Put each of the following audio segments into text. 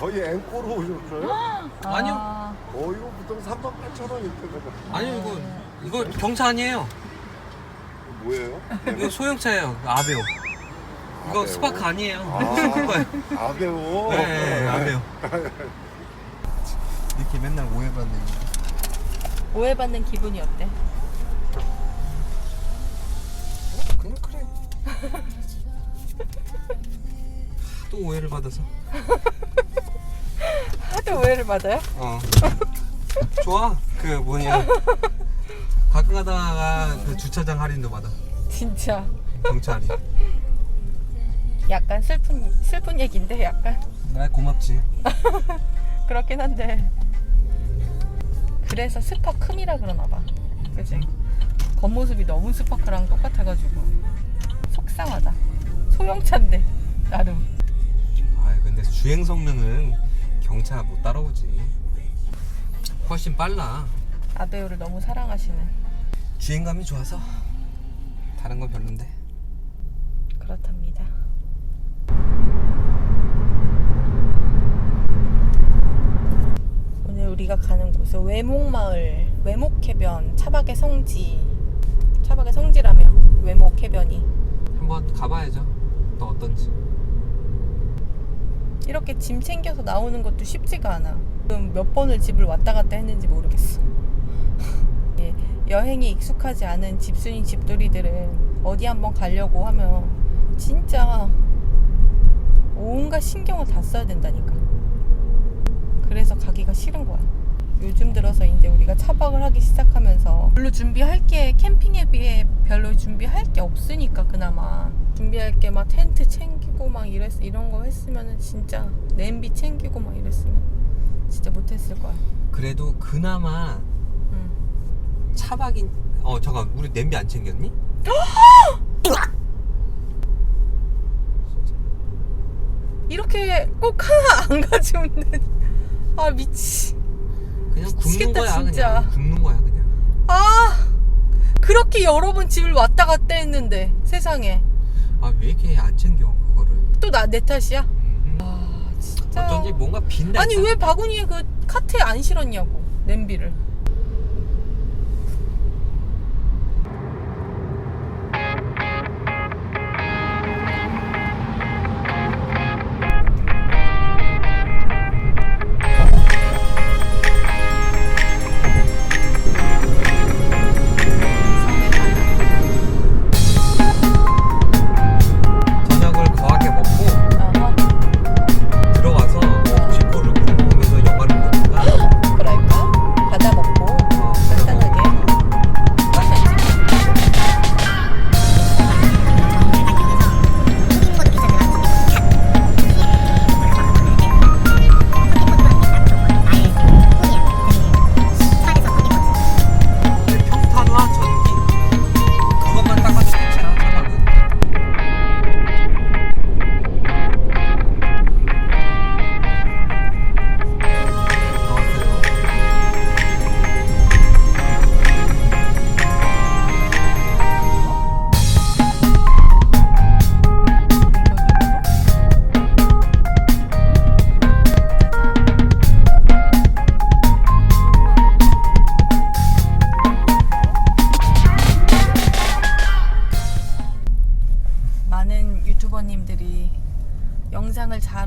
여기 앵꼬로 오셨어요? 아니요. 아, 어 이거 보통 3만 8천 원 되거 아니요 이거 이거 경차 아니에요. 뭐예요? 이거 소형차예요. 아베오. 이거 아베오? 스파크 아니에요. 아. 아베오. 네, 아베오. 이렇게 맨날 오해받는. 오해받는 기분이 어때? 그냥 그래. 또 오해를 받아서. 오해를 받아요? 어. 좋아. 그 뭐냐. 가끔 가다가 그 주차장 할인도 받아. 진짜 할인. 약간 슬픈 슬픈 얘기인데 약간 나 고맙지. 그렇긴 한데 그래서 스파큼이라 그러나 봐 그지? 겉모습이 너무 스파크랑 똑같아가지고 속상하다 소형차인데 나름 아 근데 주행 성능은 경차 못 따라오지. 훨씬 빨라. 아베오를 너무 사랑하시는 주행감이 좋아서 다른 건 별론데. 그렇답니다 오늘 우리가 가는 곳은 외목마을 외목해변 차박의 성지 차박의 성지라며 외목해변이 한번 가봐야죠. 또 어떤지. 이렇게 짐 챙겨서 나오는 것도 쉽지가 않아. 지금 몇 번을 집을 왔다 갔다 했는지 모르겠어. 예, 여행이 익숙하지 않은 집순이 집돌이들은 어디 한번 가려고 하면 진짜 온갖 신경을 다 써야 된다니까. 그래서 가기가 싫은 거야. 요즘 들어서 이제 우리가 차박을 하기 시작하면서 별로 준비할 게 캠핑에 비해 별로 준비할 게 없으니까 그나마 준비할 게 막 텐트 챙기고 막 이랬 이런 거 했으면은 진짜 냄비 챙기고 막 이랬으면 진짜 못했을 거야. 그래도 그나마 응. 차박인. 어 잠깐 우리 냄비 안 챙겼니? 이렇게 꼭 하나 안 가져오는 아 미치. 그냥 미치겠다, 거야 진짜. 그냥. 굽는 거야 그냥. 아 그렇게 여러 번 집을 왔다 갔다 했는데 세상에 아왜 이렇게 안 챙겨 그거를? 또 나 내 탓이야? 음. 아 진짜. 어쩐지 뭔가 빈다. 아니 왜 바구니에 그 카트에 안 실었냐고 냄비를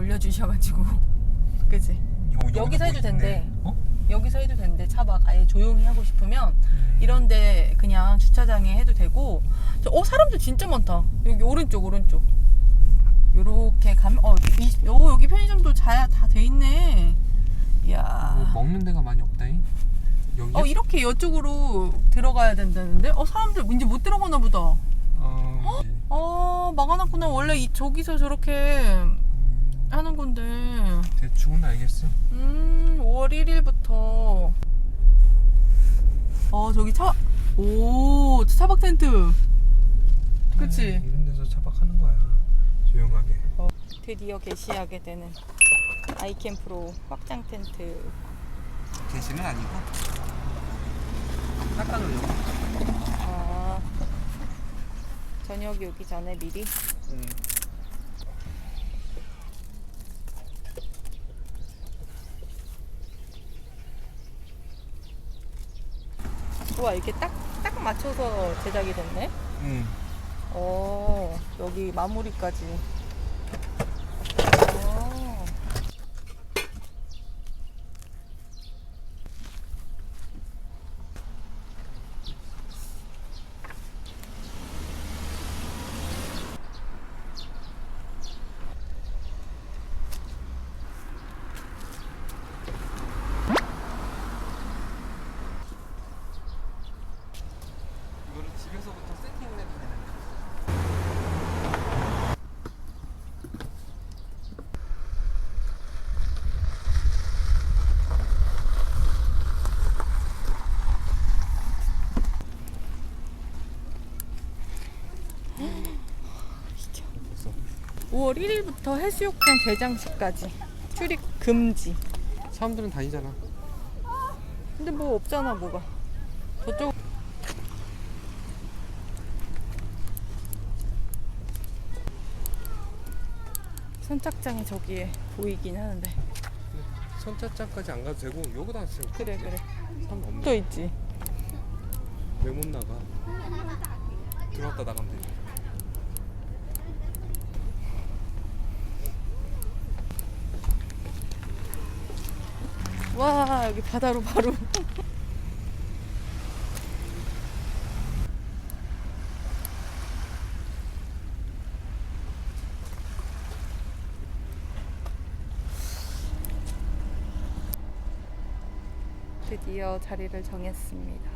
올려주셔가지고 그지? 요- 여기서 해도. 된대. 어? 여기서 해도 된대 차박 아예 조용히 하고 싶으면 음. 이런데 그냥 주차장에 해도 되고 저- 어 사람들 진짜 많다 여기 오른쪽 오른쪽 요렇게 가면 어 이, 오, 여기 편의점도 잘다돼 있네 이야 뭐 먹는 데가 많이 없다잉. 여기? 어 이렇게 이쪽으로 들어가야 된다는데 어 사람들 이제 못 들어가나 보다 어, 네. 아 막아놨구나 원래 이, 저기서 저렇게 하는 건데 대충은 알겠어. 음 5월 1일부터 어 저기 차 오 차박 텐트 그치 네, 이런 데서 차박하는 거야. 조용하게. 어, 드디어 개시하게 되는 아이캠 프로 확장 텐트 대신은 아니고 닦아놓으려고. 아 저녁이 오기 전에 미리 음. 우와 이렇게 딱 딱 맞춰서 제작이 됐네. 응. 어 여기 마무리까지. 어. 이거를 집에서부터 세팅을 해도 되는 벌써 5월 1일부터 해수욕장 개장식까지 출입 금지. 사람들은 다니잖아. 근데 뭐 없잖아 뭐가. 저쪽 선착장이 저기에 보이긴 하는데. 선착장까지 안 가도 되고 여기다 지금 그래 그래. 사람 없네. 또 있지. 왜 못 나가? 들어왔다 나가면 되지. 와 여기 바다로 바로. 드디어 자리를 정했습니다.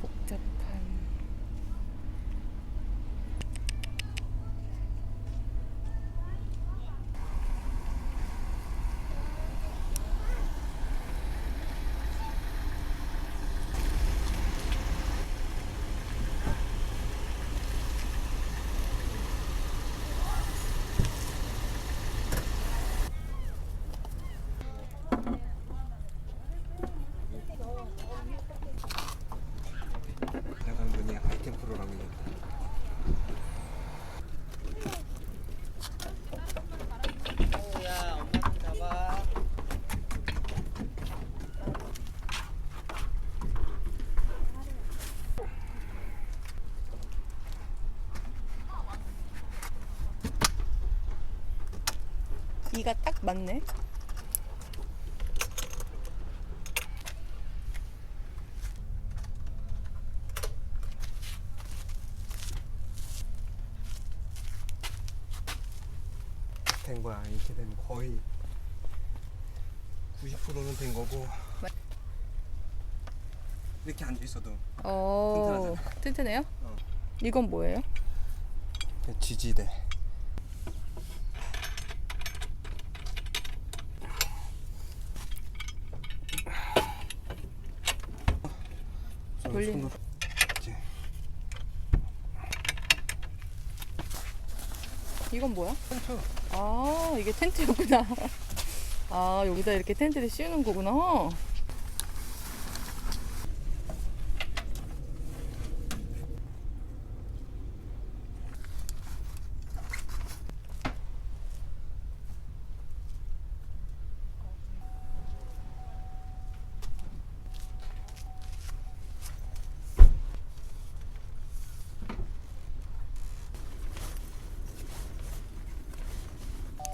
복잡한 약간 눈이 아이템 프로라고 얘기했다. 야, 엄마 좀 잡아. 이가 딱 맞네. 된 거야. 이렇게 되면 거의 90%는 된 거고. 이렇게 앉아 있어도 어, 튼튼해요? 어. 이건 뭐예요? 지지대. 돌리는 이렇게. 이건 뭐야? 텐트. 아, 이게 텐트였구나. 아, 여기다 이렇게 텐트를 씌우는 거구나.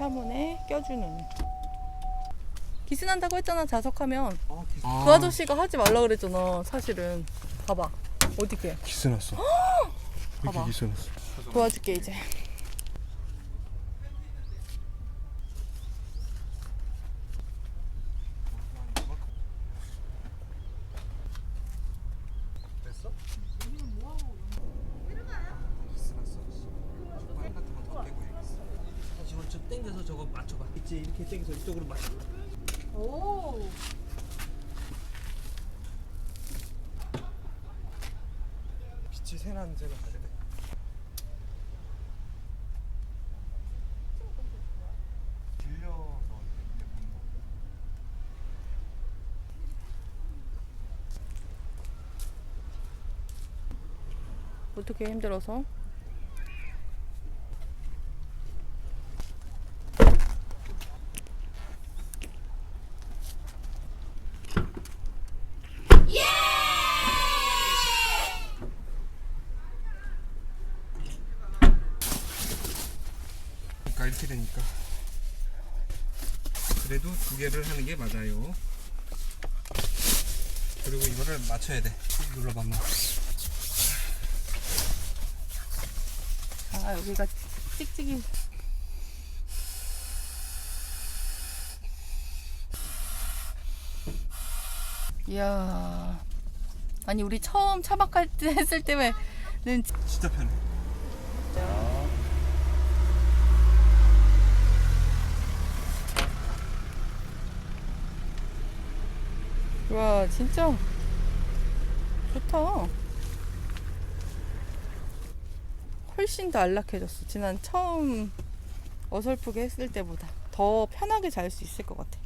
차문에 껴주는. 기스난다고 했잖아, 자석하면. 아, 기스. 그 아저씨가 하지 말라 그랬잖아, 사실은. 봐봐. 어떻게? 기스 났어. 봐봐. 기스 났어. 도와줄게, 이제. 됐어? 기스 났어. 숟가락 같은 거더 떼고 해야겠어. 지금 좀 당겨서 저거 맞춰봐. 있지? 이쪽으로 맞춰. 오. 빛이 새는 데는 가야 돼. 들려서 이렇게 보는 거. 어떻게 힘들어서? 이렇게 되니까. 그래도 두 개를 하는 게 맞아요. 그리고 이거를 맞춰야 돼. 눌러봐 한번 아 여기가 찍찍이. 이야. 아니 우리 처음 차박할 때 했을 때는 진짜 편해 와 진짜 좋다. 훨씬 더 안락해졌어. 지난 처음 어설프게 했을 때보다 더 편하게 잘 수 있을 것 같아.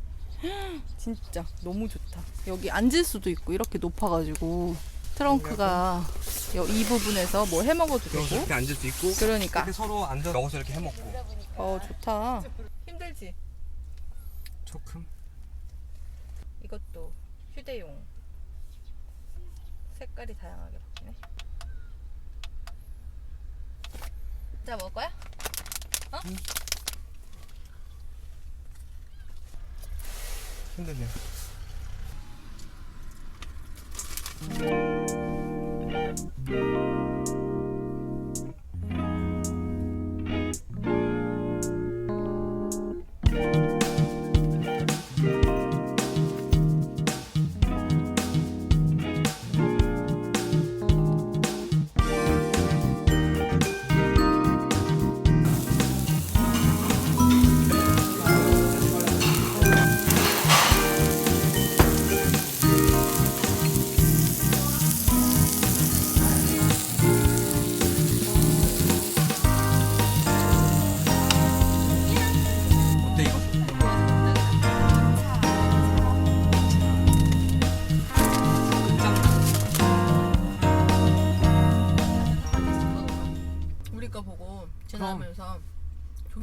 진짜 너무 좋다. 여기 앉을 수도 있고 이렇게 높아가지고 트렁크가 여- 이 부분에서 뭐 해먹어도 여기서 되고. 이렇게 앉을 수 있고 그러니까. 이렇게 서로 앉아 먹어서 이렇게 해먹고. 어 좋다. 힘들지? 조금. 이것도 휴대용 색깔이 다양하게 바뀌네. 자 먹을 거야? 힘드네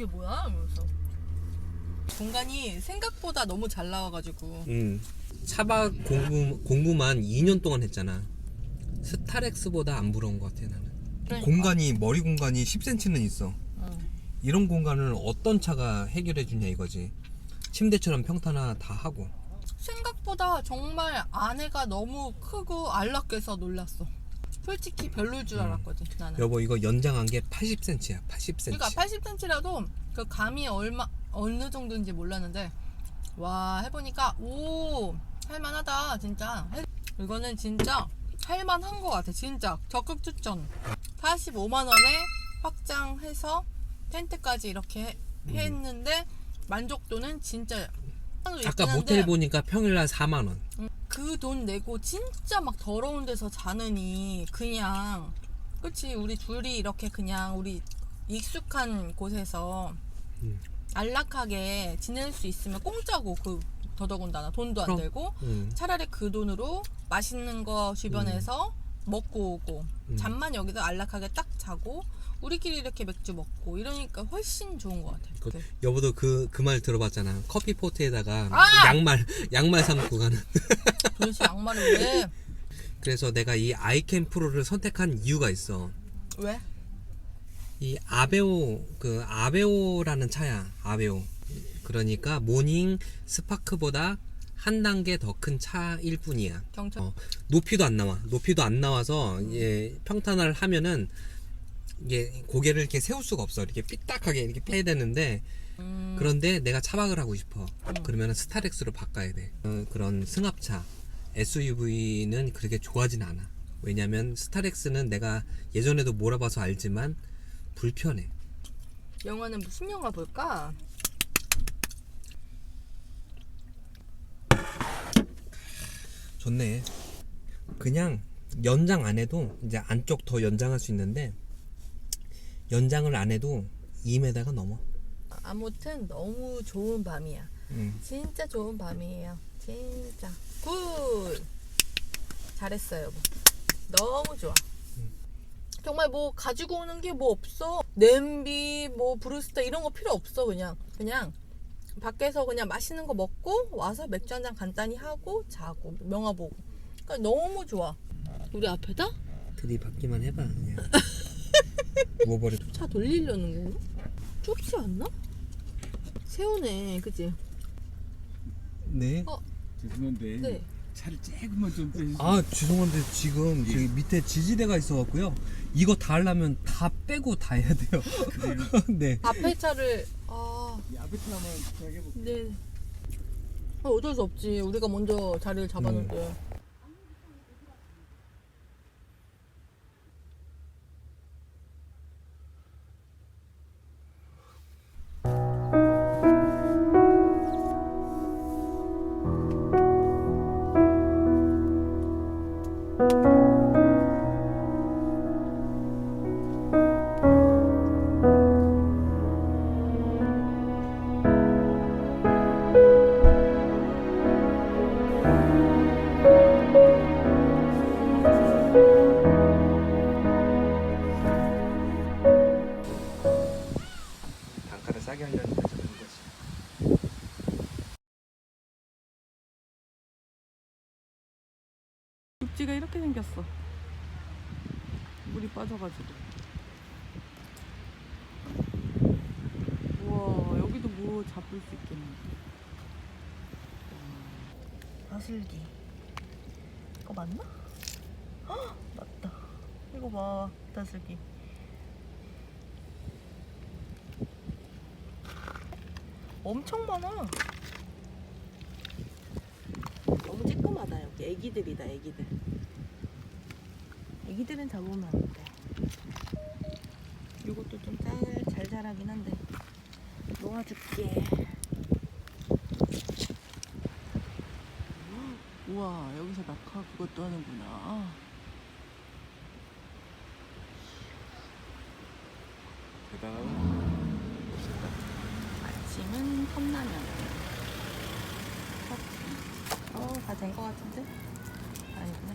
저게 뭐야? 이러면서 공간이 생각보다 너무 잘 나와가지고 음, 차박 공부, 공부만 2년 동안 했잖아. 스타렉스보다 안 부러운 것 같아 나는. 그러니까. 공간이 머리 공간이 10cm는 있어. 응. 이런 공간을 어떤 차가 해결해 주냐 이거지. 침대처럼 평탄화 다 하고. 생각보다 정말 안에가 너무 크고 안락해서 놀랐어 솔직히 별로일 줄 알았거든 나는. 여보 이거 연장한 게 80cm야. 80cm. 그러니까 80cm라도 그 감이 얼마 어느 정도인지 몰랐는데 와 해보니까 오 할만하다 진짜. 해- 이거는 진짜 할만한 것 같아 진짜. 적극 추천. 45만 원에 확장해서 텐트까지 이렇게 해- 했는데 만족도는 진짜 아까 모텔 보니까 평일 날 4만 원. 그 돈 내고 진짜 막 더러운 데서 자느니 그냥 그치 우리 둘이 이렇게 그냥 우리 익숙한 곳에서 음. 안락하게 지낼 수 있으면 공짜고 그 더더군다나 돈도 안 그럼. 들고 음. 차라리 그 돈으로 맛있는 거 주변에서 먹고 오고 음. 잠만 여기서 안락하게 딱 자고 우리끼리 이렇게 맥주 먹고 이러니까 훨씬 좋은 것 같아. 그- 그- 여보도 그 그 말 들어봤잖아. 커피 포트에다가 아! 양말 양말 삶고 가는. 도대체 양말을 왜? 그래서 내가 이 아이캠 프로를 선택한 이유가 있어. 왜? 이 아베오 그 아베오라는 차야 아베오 그러니까 모닝 스파크보다 한 단계 더 큰 차일 뿐이야 경찰. 어, 높이도 안 나와 높이도 안 나와서 예, 평탄화를 하면은 이게 고개를 이렇게 세울 수가 없어. 이렇게 삐딱하게 이렇게 빼야 되는데 음, 그런데 내가 차박을 하고 싶어. 그러면은 스타렉스로 바꿔야 돼. 어, 그런 승합차. SUV는 그렇게 좋아하진 않아. 왜냐면 스타렉스는 내가 예전에도 몰아봐서 알지만 불편해. 영화는 무슨 영화 볼까? 좋네. 그냥 연장 안 해도 이제 안쪽 더 연장할 수 있는데 연장을 안 해도 2m가 넘어. 아무튼 너무 좋은 밤이야. 음. 진짜 좋은 밤이에요. 진짜 굿. 잘했어요. 여보. 너무 좋아. 정말 뭐 가지고 오는 게 뭐 없어. 냄비, 뭐 브루스타 이런 거 필요 없어 그냥. 그냥 밖에서 그냥 맛있는 거 먹고 와서 맥주 한 잔 간단히 하고 자고 명화 보고. 그러니까 너무 좋아. 우리 앞에다 들이받기만 해봐 그냥. 누워버려. 차 돌리려는 건가? 좁지 않나? 새우네, 그치? 네. 어. 죄송한데 네. 차를 조금만 좀 빼주세요. 아 죄송한데 지금 저기 밑에 지지대가 있어갖고요. 이거 다 하려면 다 빼고 다 해야 돼요. 네. 앞에 차를, 아, 이 앞에 차 한번 잘 해볼게요. 네. 아, 어쩔 수 없지. 우리가 먼저 자리를 잡아놓을 이렇게 생겼어. 물이 빠져가지고. 우와, 여기도 뭐 잡을 수 있겠네. 바슬기. 이거 맞나? 헉, 맞다. 이거 봐, 바슬기. 엄청 많아. 너무 쬐끔하다 여기 애기들이다 애기들 애기들은 잡으면 안 돼 이것도 좀잘 자라긴 한데 놓아줄게 우와 여기서 낙하 그것도 하는구나 대단하다. 아침은 컵라면 어, 다된거 같은데? 아니구나.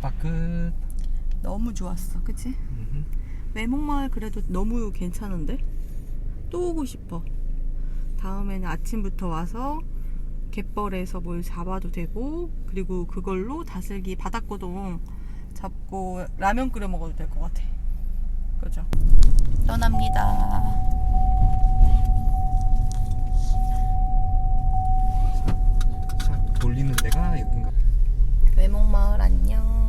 차박 끝. 너무 좋았어, 그치? 외목마을 그래도 너무 괜찮은데? 또 오고 싶어. 다음에는 아침부터 와서 갯벌에서 뭘 잡아도 되고, 그리고 그걸로 다슬기 바닥고동 잡고 라면 끓여 먹어도 될 것 같아. 그죠? 떠납니다. 차 돌리는 데가 여긴가. 외목마을 안녕.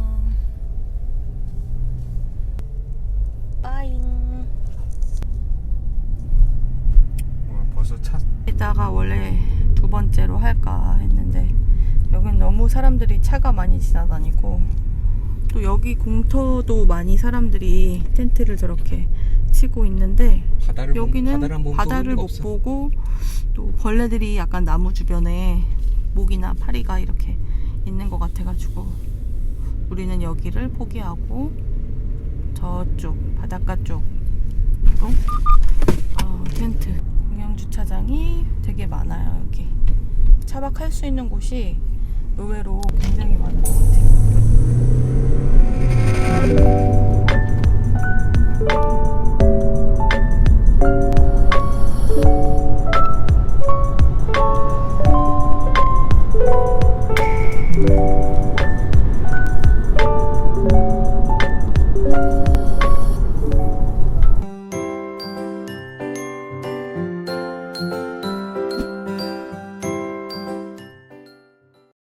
빠잉. 와, 벌써 차 에다가 원래 두 할까 했는데 여긴 너무 사람들이 차가 많이 지나다니고 또 여기 공터도 많이 사람들이 텐트를 저렇게 치고 있는데 바다를 보- 여기는 바다를 한번 바다를 볼못 없어. 보고 또 벌레들이 약간 나무 주변에 목이나 파리가 이렇게 있는 것 같아가지고 우리는 여기를 포기하고 저쪽 바닷가 쪽으로 어, 텐트 공영 주차장이 되게 많아요 여기 차박할 수 있는 곳이 의외로 굉장히 많은 것 같아요.